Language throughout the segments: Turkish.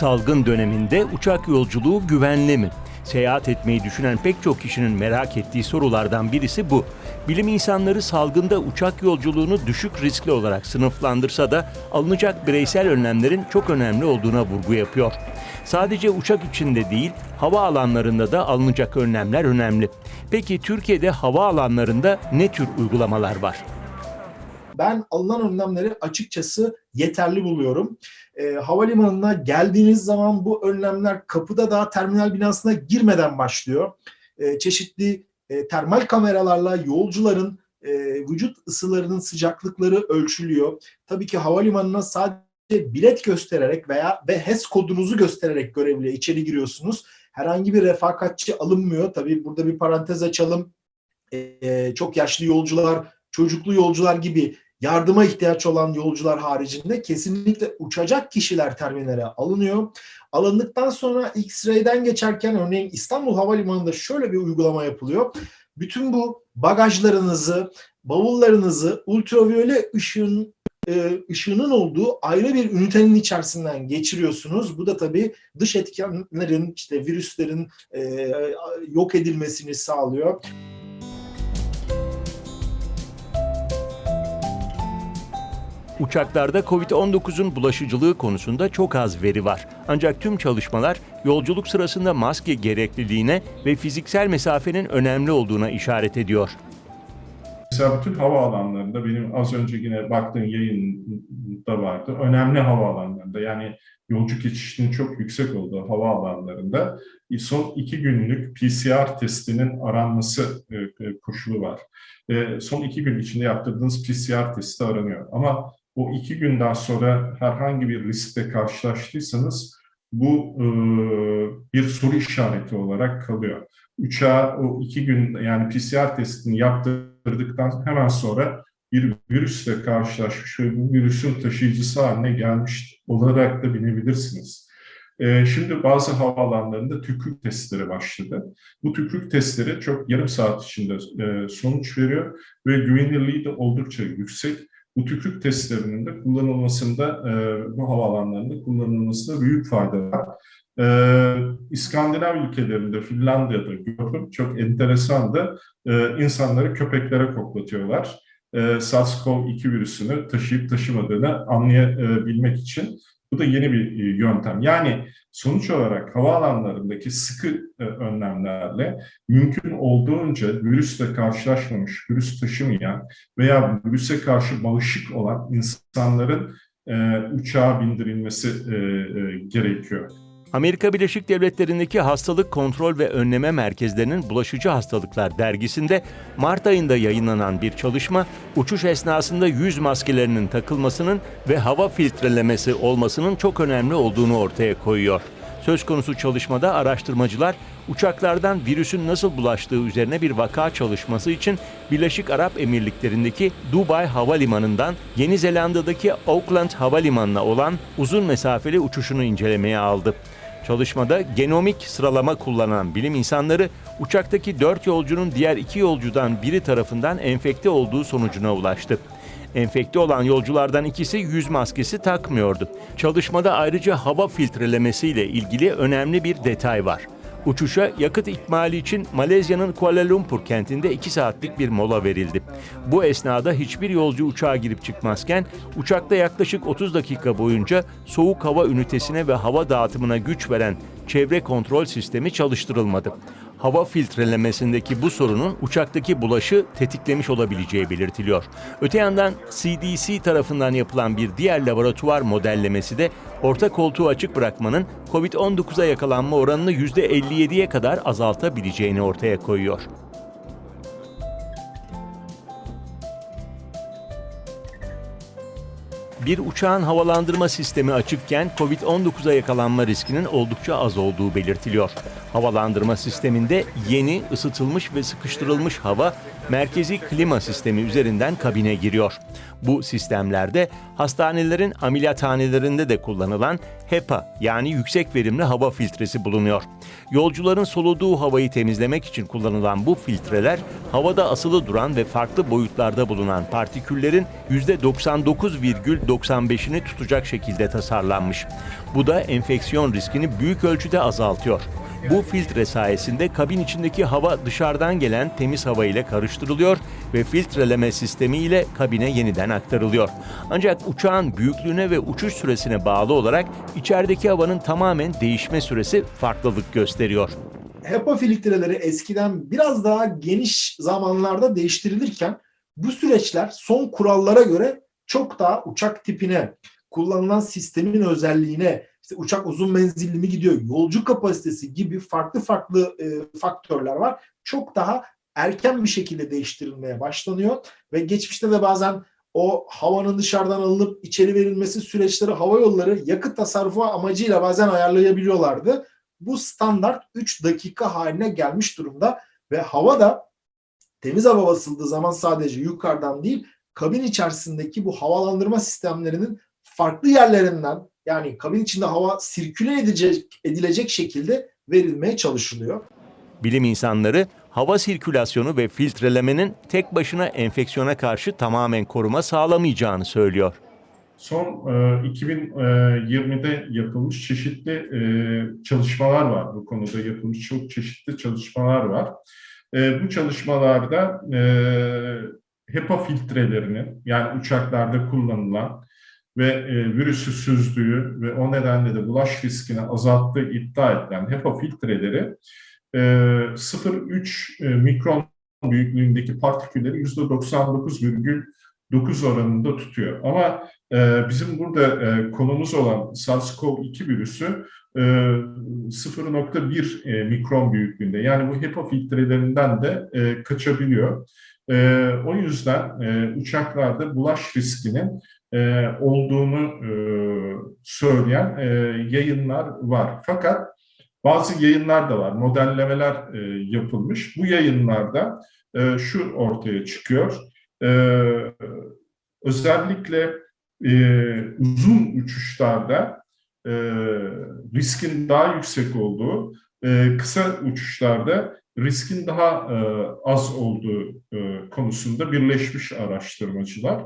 Salgın döneminde uçak yolculuğu güvenli mi? Seyahat etmeyi düşünen pek çok kişinin merak ettiği sorulardan birisi bu. Bilim insanları salgında uçak yolculuğunu düşük riskli olarak sınıflandırsa da alınacak bireysel önlemlerin çok önemli olduğuna vurgu yapıyor. Sadece uçak içinde değil, hava alanlarında da alınacak önlemler önemli. Peki Türkiye'de hava alanlarında ne tür uygulamalar var? Ben alınan önlemleri açıkçası yeterli buluyorum. E, havalimanına geldiğiniz zaman bu önlemler kapıda daha terminal binasına girmeden başlıyor. E, çeşitli e, termal kameralarla yolcuların e, vücut ısılarının sıcaklıkları ölçülüyor. Tabii ki havalimanına sadece bilet göstererek veya ve HES kodunuzu göstererek görevliye içeri giriyorsunuz. Herhangi bir refakatçi alınmıyor. Tabii burada bir parantez açalım. E, çok yaşlı yolcular, çocuklu yolcular gibi yardıma ihtiyaç olan yolcular haricinde kesinlikle uçacak kişiler terminale alınıyor. Alındıktan sonra X-ray'den geçerken örneğin İstanbul Havalimanı'nda şöyle bir uygulama yapılıyor. Bütün bu bagajlarınızı, bavullarınızı ultraviyole ışığın e, ışığının olduğu ayrı bir ünitenin içerisinden geçiriyorsunuz. Bu da tabii dış etkenlerin, işte virüslerin e, yok edilmesini sağlıyor. Uçaklarda COVID-19'un bulaşıcılığı konusunda çok az veri var. Ancak tüm çalışmalar yolculuk sırasında maske gerekliliğine ve fiziksel mesafenin önemli olduğuna işaret ediyor. Mesela bütün havaalanlarında benim az önce yine baktığım yayında vardı. Önemli havaalanlarında yani yolcu geçişinin çok yüksek olduğu havaalanlarında son iki günlük PCR testinin aranması e, koşulu var. Son iki gün içinde yaptırdığınız PCR testi aranıyor. Ama o iki günden sonra herhangi bir riskle karşılaştıysanız bu e, bir soru işareti olarak kalıyor. Uçağa o iki gün yani PCR testini yaptırdıktan hemen sonra bir virüsle karşılaşmış ve bu virüsün taşıyıcısı haline gelmiş olarak da binebilirsiniz. E, şimdi bazı havaalanlarında tükürük testleri başladı. Bu tükürük testleri çok yarım saat içinde e, sonuç veriyor ve güvenilirliği de oldukça yüksek tükürük testlerinin de kullanılmasında, e, bu havaalanlarında kullanılmasında büyük fayda var. E, İskandinav ülkelerinde, Finlandiya'da gördüm, çok enteresandı. E, insanları köpeklere koklatıyorlar. E, SARS-CoV-2 virüsünü taşıyıp taşımadığını anlayabilmek için. Bu da yeni bir yöntem. Yani sonuç olarak havaalanlarındaki sıkı önlemlerle mümkün olduğunca virüsle karşılaşmamış, virüs taşımayan veya virüse karşı bağışık olan insanların uçağa bindirilmesi gerekiyor. Amerika Birleşik Devletleri'ndeki Hastalık Kontrol ve Önleme Merkezlerinin Bulaşıcı Hastalıklar dergisinde Mart ayında yayınlanan bir çalışma, uçuş esnasında yüz maskelerinin takılmasının ve hava filtrelemesi olmasının çok önemli olduğunu ortaya koyuyor. Söz konusu çalışmada araştırmacılar uçaklardan virüsün nasıl bulaştığı üzerine bir vaka çalışması için Birleşik Arap Emirlikleri'ndeki Dubai Havalimanı'ndan Yeni Zelanda'daki Auckland Havalimanı'na olan uzun mesafeli uçuşunu incelemeye aldı. Çalışmada genomik sıralama kullanan bilim insanları uçaktaki 4 yolcunun diğer 2 yolcudan biri tarafından enfekte olduğu sonucuna ulaştı. Enfekte olan yolculardan ikisi yüz maskesi takmıyordu. Çalışmada ayrıca hava filtrelemesiyle ilgili önemli bir detay var. Uçuşa yakıt ikmali için Malezya'nın Kuala Lumpur kentinde 2 saatlik bir mola verildi. Bu esnada hiçbir yolcu uçağa girip çıkmazken uçakta yaklaşık 30 dakika boyunca soğuk hava ünitesine ve hava dağıtımına güç veren çevre kontrol sistemi çalıştırılmadı. Hava filtrelemesindeki bu sorunun uçaktaki bulaşı tetiklemiş olabileceği belirtiliyor. Öte yandan CDC tarafından yapılan bir diğer laboratuvar modellemesi de orta koltuğu açık bırakmanın COVID-19'a yakalanma oranını %57'ye kadar azaltabileceğini ortaya koyuyor. Bir uçağın havalandırma sistemi açıkken COVID-19'a yakalanma riskinin oldukça az olduğu belirtiliyor. Havalandırma sisteminde yeni, ısıtılmış ve sıkıştırılmış hava merkezi klima sistemi üzerinden kabine giriyor. Bu sistemlerde hastanelerin ameliyathanelerinde de kullanılan HEPA yani yüksek verimli hava filtresi bulunuyor. Yolcuların soluduğu havayı temizlemek için kullanılan bu filtreler havada asılı duran ve farklı boyutlarda bulunan partiküllerin %99,95'ini tutacak şekilde tasarlanmış. Bu da enfeksiyon riskini büyük ölçüde azaltıyor. Bu filtre sayesinde kabin içindeki hava dışarıdan gelen temiz hava ile karıştırılıyor ve filtreleme sistemi ile kabine yeniden aktarılıyor. Ancak uçağın büyüklüğüne ve uçuş süresine bağlı olarak içerideki havanın tamamen değişme süresi farklılık gösteriyor. HEPA filtreleri eskiden biraz daha geniş zamanlarda değiştirilirken bu süreçler son kurallara göre çok daha uçak tipine, kullanılan sistemin özelliğine, işte uçak uzun menzilli mi gidiyor, yolcu kapasitesi gibi farklı farklı e, faktörler var. Çok daha erken bir şekilde değiştirilmeye başlanıyor ve geçmişte de bazen o havanın dışarıdan alınıp içeri verilmesi süreçleri hava yolları yakıt tasarrufu amacıyla bazen ayarlayabiliyorlardı. Bu standart 3 dakika haline gelmiş durumda ve hava da temiz hava basıldığı zaman sadece yukarıdan değil kabin içerisindeki bu havalandırma sistemlerinin farklı yerlerinden yani kabin içinde hava sirküle edilecek, edilecek şekilde verilmeye çalışılıyor. Bilim insanları hava sirkülasyonu ve filtrelemenin tek başına enfeksiyona karşı tamamen koruma sağlamayacağını söylüyor. Son e, 2020'de yapılmış çeşitli e, çalışmalar var bu konuda yapılmış çok çeşitli çalışmalar var. E, bu çalışmalarda e, HEPA filtrelerinin yani uçaklarda kullanılan ve e, virüsü süzdüğü ve o nedenle de bulaş riskini azalttığı iddia edilen HEPA filtreleri e, 0,3 e, mikron büyüklüğündeki partikülleri %99,9 oranında tutuyor. Ama e, bizim burada e, konumuz olan SARS-CoV-2 virüsü e, 0,1 e, mikron büyüklüğünde. Yani bu HEPA filtrelerinden de e, kaçabiliyor. E, o yüzden e, uçaklarda bulaş riskinin e, olduğunu e, söyleyen e, yayınlar var. Fakat bazı yayınlar da var, modellemeler e, yapılmış. Bu yayınlarda e, şu ortaya çıkıyor. E, özellikle e, uzun uçuşlarda e, riskin daha yüksek olduğu, e, kısa uçuşlarda riskin daha e, az olduğu e, konusunda birleşmiş araştırmacılar.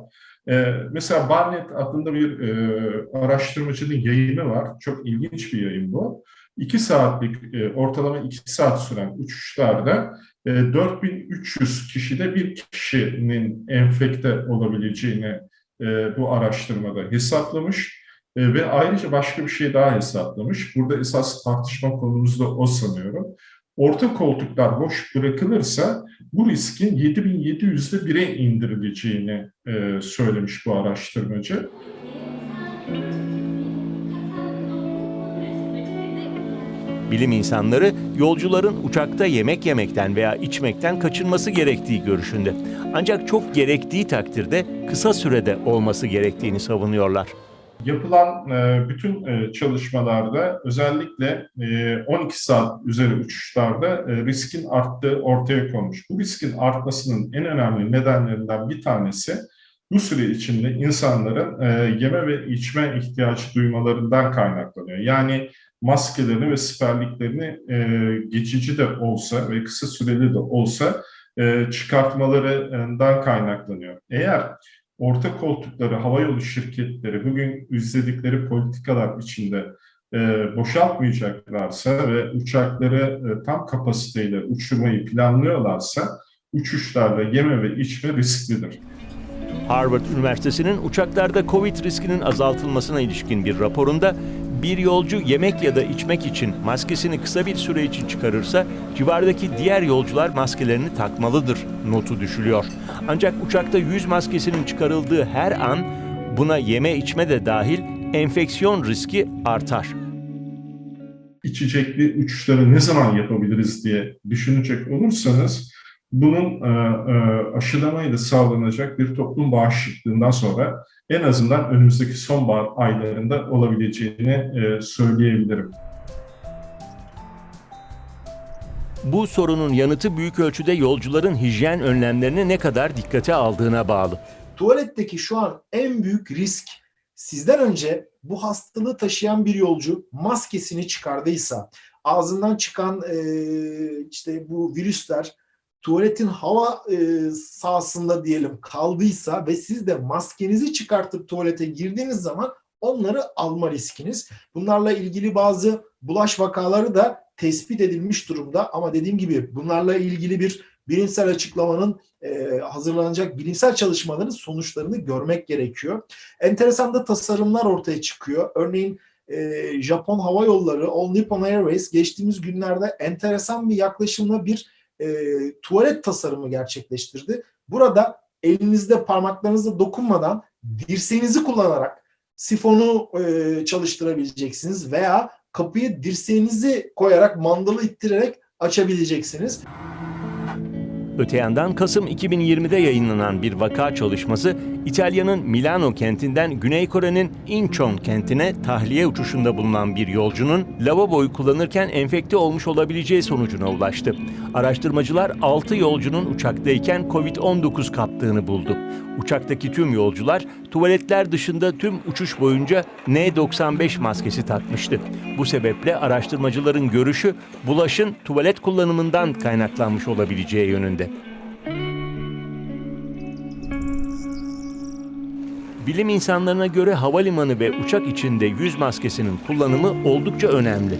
E, mesela Barnett adında bir e, araştırmacının yayını var. Çok ilginç bir yayın bu. 2 saatlik, e, ortalama 2 saat süren uçuşlarda e, 4300 kişide bir kişinin enfekte olabileceğini e, bu araştırmada hesaplamış. E, ve ayrıca başka bir şey daha hesaplamış. Burada esas tartışma konumuz da o sanıyorum. Orta koltuklar boş bırakılırsa bu riskin 7700'de 1'e indirileceğini e, söylemiş bu araştırmacı. Bilim insanları yolcuların uçakta yemek yemekten veya içmekten kaçınması gerektiği görüşünde. Ancak çok gerektiği takdirde kısa sürede olması gerektiğini savunuyorlar. Yapılan e, bütün e, çalışmalarda özellikle e, 12 saat üzeri uçuşlarda e, riskin arttığı ortaya konmuş. Bu riskin artmasının en önemli nedenlerinden bir tanesi bu süre içinde insanların e, yeme ve içme ihtiyacı duymalarından kaynaklanıyor. Yani maskelerini ve siperliklerini e, geçici de olsa ve kısa süreli de olsa e, çıkartmalarından kaynaklanıyor. Eğer orta koltukları havayolu şirketleri bugün izledikleri politikalar içinde e, boşaltmayacaklarsa ve uçakları e, tam kapasiteyle uçurmayı planlıyorlarsa uçuşlarda yeme ve içme risklidir. Harvard Üniversitesi'nin uçaklarda Covid riskinin azaltılmasına ilişkin bir raporunda bir yolcu yemek ya da içmek için maskesini kısa bir süre için çıkarırsa civardaki diğer yolcular maskelerini takmalıdır notu düşülüyor. Ancak uçakta yüz maskesinin çıkarıldığı her an buna yeme içme de dahil enfeksiyon riski artar. İçecekli uçuşları ne zaman yapabiliriz diye düşünecek olursanız bunun e, e, aşılamayla sağlanacak bir toplum bağışıklığından sonra en azından önümüzdeki sonbahar aylarında olabileceğini e, söyleyebilirim. Bu sorunun yanıtı büyük ölçüde yolcuların hijyen önlemlerini ne kadar dikkate aldığına bağlı. Tuvaletteki şu an en büyük risk sizden önce bu hastalığı taşıyan bir yolcu maskesini çıkardıysa, ağzından çıkan e, işte bu virüsler tuvaletin hava e, sahasında diyelim kaldıysa ve siz de maskenizi çıkartıp tuvalete girdiğiniz zaman onları alma riskiniz. Bunlarla ilgili bazı bulaş vakaları da tespit edilmiş durumda ama dediğim gibi bunlarla ilgili bir bilimsel açıklamanın e, hazırlanacak bilimsel çalışmaların sonuçlarını görmek gerekiyor. Enteresan da tasarımlar ortaya çıkıyor. Örneğin e, Japon Hava Yolları, All Nippon Airways geçtiğimiz günlerde enteresan bir yaklaşımla bir e, tuvalet tasarımı gerçekleştirdi. Burada elinizde parmaklarınızla dokunmadan dirseğinizi kullanarak sifonu e, çalıştırabileceksiniz veya kapıyı dirseğinizi koyarak mandalı ittirerek açabileceksiniz. Öte yandan Kasım 2020'de yayınlanan bir vaka çalışması İtalya'nın Milano kentinden Güney Kore'nin Incheon kentine tahliye uçuşunda bulunan bir yolcunun lavaboyu kullanırken enfekte olmuş olabileceği sonucuna ulaştı. Araştırmacılar 6 yolcunun uçaktayken Covid-19 kaptığını buldu. Uçaktaki tüm yolcular tuvaletler dışında tüm uçuş boyunca N95 maskesi takmıştı. Bu sebeple araştırmacıların görüşü bulaşın tuvalet kullanımından kaynaklanmış olabileceği yönünde. Bilim insanlarına göre havalimanı ve uçak içinde yüz maskesinin kullanımı oldukça önemli.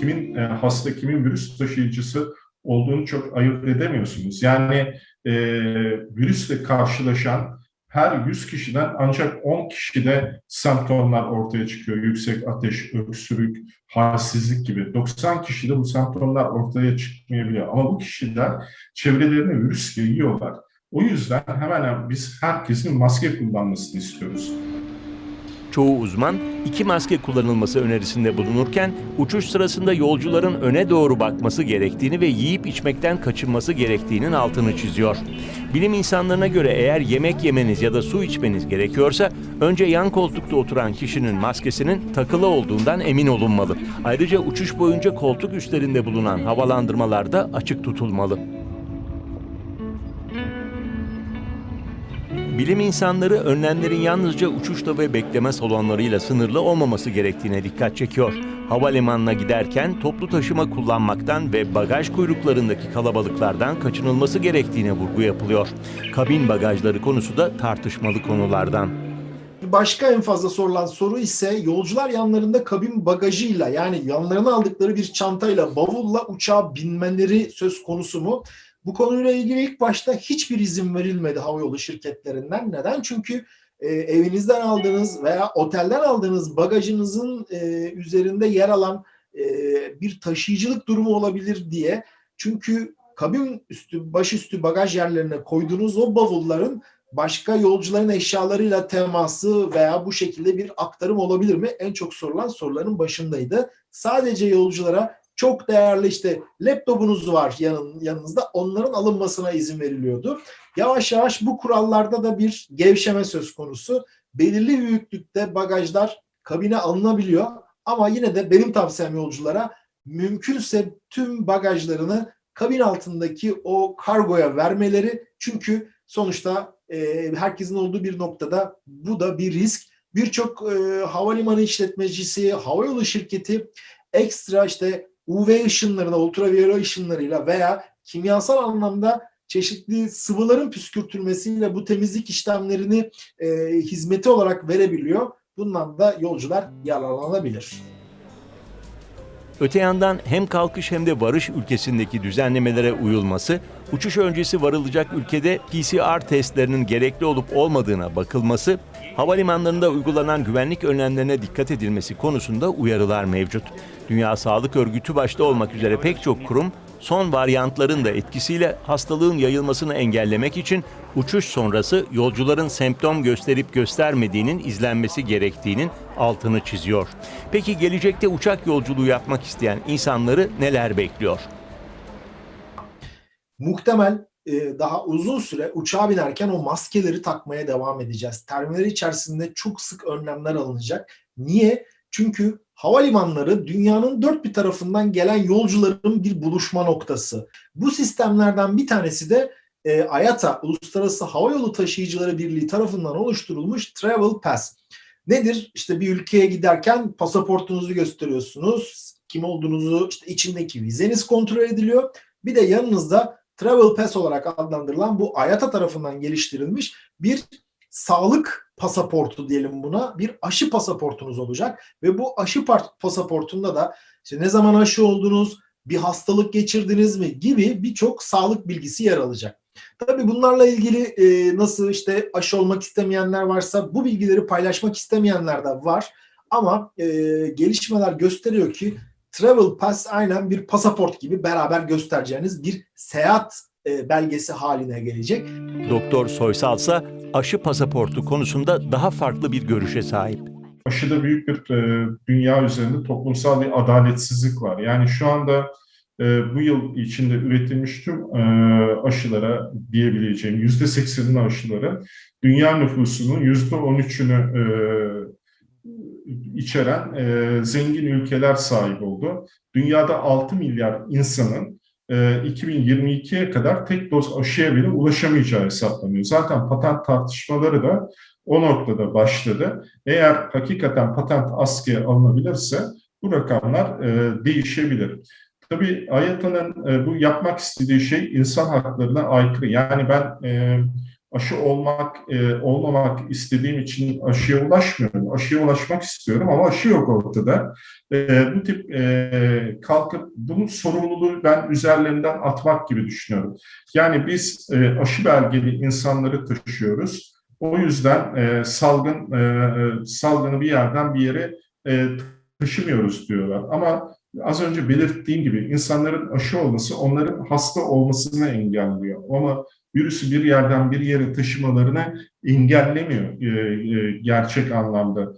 Kimin e, hasta, kimin virüs taşıyıcısı olduğunu çok ayırt edemiyorsunuz. Yani e, virüsle karşılaşan her 100 kişiden ancak 10 kişide semptomlar ortaya çıkıyor. Yüksek ateş, öksürük, halsizlik gibi. 90 kişide bu semptomlar ortaya çıkmayabiliyor. Ama bu kişiler çevrelerine virüs yayıyorlar. O yüzden hemen biz herkesin maske kullanmasını istiyoruz. Çoğu uzman iki maske kullanılması önerisinde bulunurken uçuş sırasında yolcuların öne doğru bakması gerektiğini ve yiyip içmekten kaçınması gerektiğinin altını çiziyor. Bilim insanlarına göre eğer yemek yemeniz ya da su içmeniz gerekiyorsa önce yan koltukta oturan kişinin maskesinin takılı olduğundan emin olunmalı. Ayrıca uçuş boyunca koltuk üstlerinde bulunan havalandırmalar da açık tutulmalı. Bilim insanları önlemlerin yalnızca uçuşta ve bekleme salonlarıyla sınırlı olmaması gerektiğine dikkat çekiyor. Havalimanına giderken toplu taşıma kullanmaktan ve bagaj kuyruklarındaki kalabalıklardan kaçınılması gerektiğine vurgu yapılıyor. Kabin bagajları konusu da tartışmalı konulardan. Başka en fazla sorulan soru ise yolcular yanlarında kabin bagajıyla yani yanlarına aldıkları bir çantayla bavulla uçağa binmeleri söz konusu mu? Bu konuyla ilgili ilk başta hiçbir izin verilmedi havayolu şirketlerinden. Neden? Çünkü e, evinizden aldığınız veya otelden aldığınız bagajınızın e, üzerinde yer alan e, bir taşıyıcılık durumu olabilir diye. Çünkü kabin üstü, başüstü bagaj yerlerine koyduğunuz o bavulların başka yolcuların eşyalarıyla teması veya bu şekilde bir aktarım olabilir mi? En çok sorulan soruların başındaydı. Sadece yolculara çok değerli işte laptopunuz var yanın, yanınızda onların alınmasına izin veriliyordu. Yavaş yavaş bu kurallarda da bir gevşeme söz konusu. Belirli büyüklükte bagajlar kabine alınabiliyor ama yine de benim tavsiyem yolculara mümkünse tüm bagajlarını kabin altındaki o kargoya vermeleri çünkü sonuçta e, herkesin olduğu bir noktada bu da bir risk. Birçok e, havalimanı işletmecisi, havayolu şirketi ekstra işte UV ışınlarına, ultraviyole ışınlarıyla veya kimyasal anlamda çeşitli sıvıların püskürtülmesiyle bu temizlik işlemlerini e, hizmeti olarak verebiliyor. Bundan da yolcular yararlanabilir. Öte yandan hem kalkış hem de varış ülkesindeki düzenlemelere uyulması, uçuş öncesi varılacak ülkede PCR testlerinin gerekli olup olmadığına bakılması, havalimanlarında uygulanan güvenlik önlemlerine dikkat edilmesi konusunda uyarılar mevcut. Dünya Sağlık Örgütü başta olmak üzere pek çok kurum son varyantların da etkisiyle hastalığın yayılmasını engellemek için uçuş sonrası yolcuların semptom gösterip göstermediğinin izlenmesi gerektiğinin altını çiziyor. Peki gelecekte uçak yolculuğu yapmak isteyen insanları neler bekliyor? Muhtemel daha uzun süre uçağa binerken o maskeleri takmaya devam edeceğiz. Terminal içerisinde çok sık önlemler alınacak. Niye? Çünkü havalimanları dünyanın dört bir tarafından gelen yolcuların bir buluşma noktası. Bu sistemlerden bir tanesi de e, IATA, Uluslararası Havayolu Taşıyıcıları Birliği tarafından oluşturulmuş Travel Pass. Nedir? İşte bir ülkeye giderken pasaportunuzu gösteriyorsunuz. Kim olduğunuzu, işte içindeki vizeniz kontrol ediliyor. Bir de yanınızda Travel Pass olarak adlandırılan bu IATA tarafından geliştirilmiş bir sağlık pasaportu diyelim buna. Bir aşı pasaportunuz olacak ve bu aşı pasaportunda da işte ne zaman aşı oldunuz, bir hastalık geçirdiniz mi gibi birçok sağlık bilgisi yer alacak. Tabii bunlarla ilgili e, nasıl işte aşı olmak istemeyenler varsa bu bilgileri paylaşmak istemeyenler de var. Ama e, gelişmeler gösteriyor ki Travel Pass aynen bir pasaport gibi beraber göstereceğiniz bir seyahat e, belgesi haline gelecek. Doktor Soysal ise aşı pasaportu konusunda daha farklı bir görüşe sahip. aşıda büyük bir e, dünya üzerinde toplumsal bir adaletsizlik var. Yani şu anda e, bu yıl içinde üretilmiş tüm e, aşılara diyebileceğim yüzde seksenini aşıları dünya nüfusunun yüzde on üçünü e, içeren e, zengin ülkeler sahip oldu. Dünyada 6 milyar insanın e, 2022'ye kadar tek doz aşıya bile ulaşamayacağı hesaplanıyor. Zaten patent tartışmaları da o noktada başladı. Eğer hakikaten patent askıya alınabilirse bu rakamlar e, değişebilir. Tabii AYATA'nın e, bu yapmak istediği şey insan haklarına aykırı. Yani ben e, aşı olmak, e, olmamak istediğim için aşıya ulaşmıyorum. Aşıya ulaşmak istiyorum ama aşı yok ortada. E, bu tip e, kalkıp bunun sorumluluğu ben üzerlerinden atmak gibi düşünüyorum. Yani biz e, aşı belgeli insanları taşıyoruz. O yüzden e, salgın e, salgını bir yerden bir yere e, taşımıyoruz diyorlar. Ama az önce belirttiğim gibi insanların aşı olması onların hasta olmasını engelliyor. Ama virüsü bir yerden bir yere taşımalarını engellemiyor e, e, gerçek anlamda.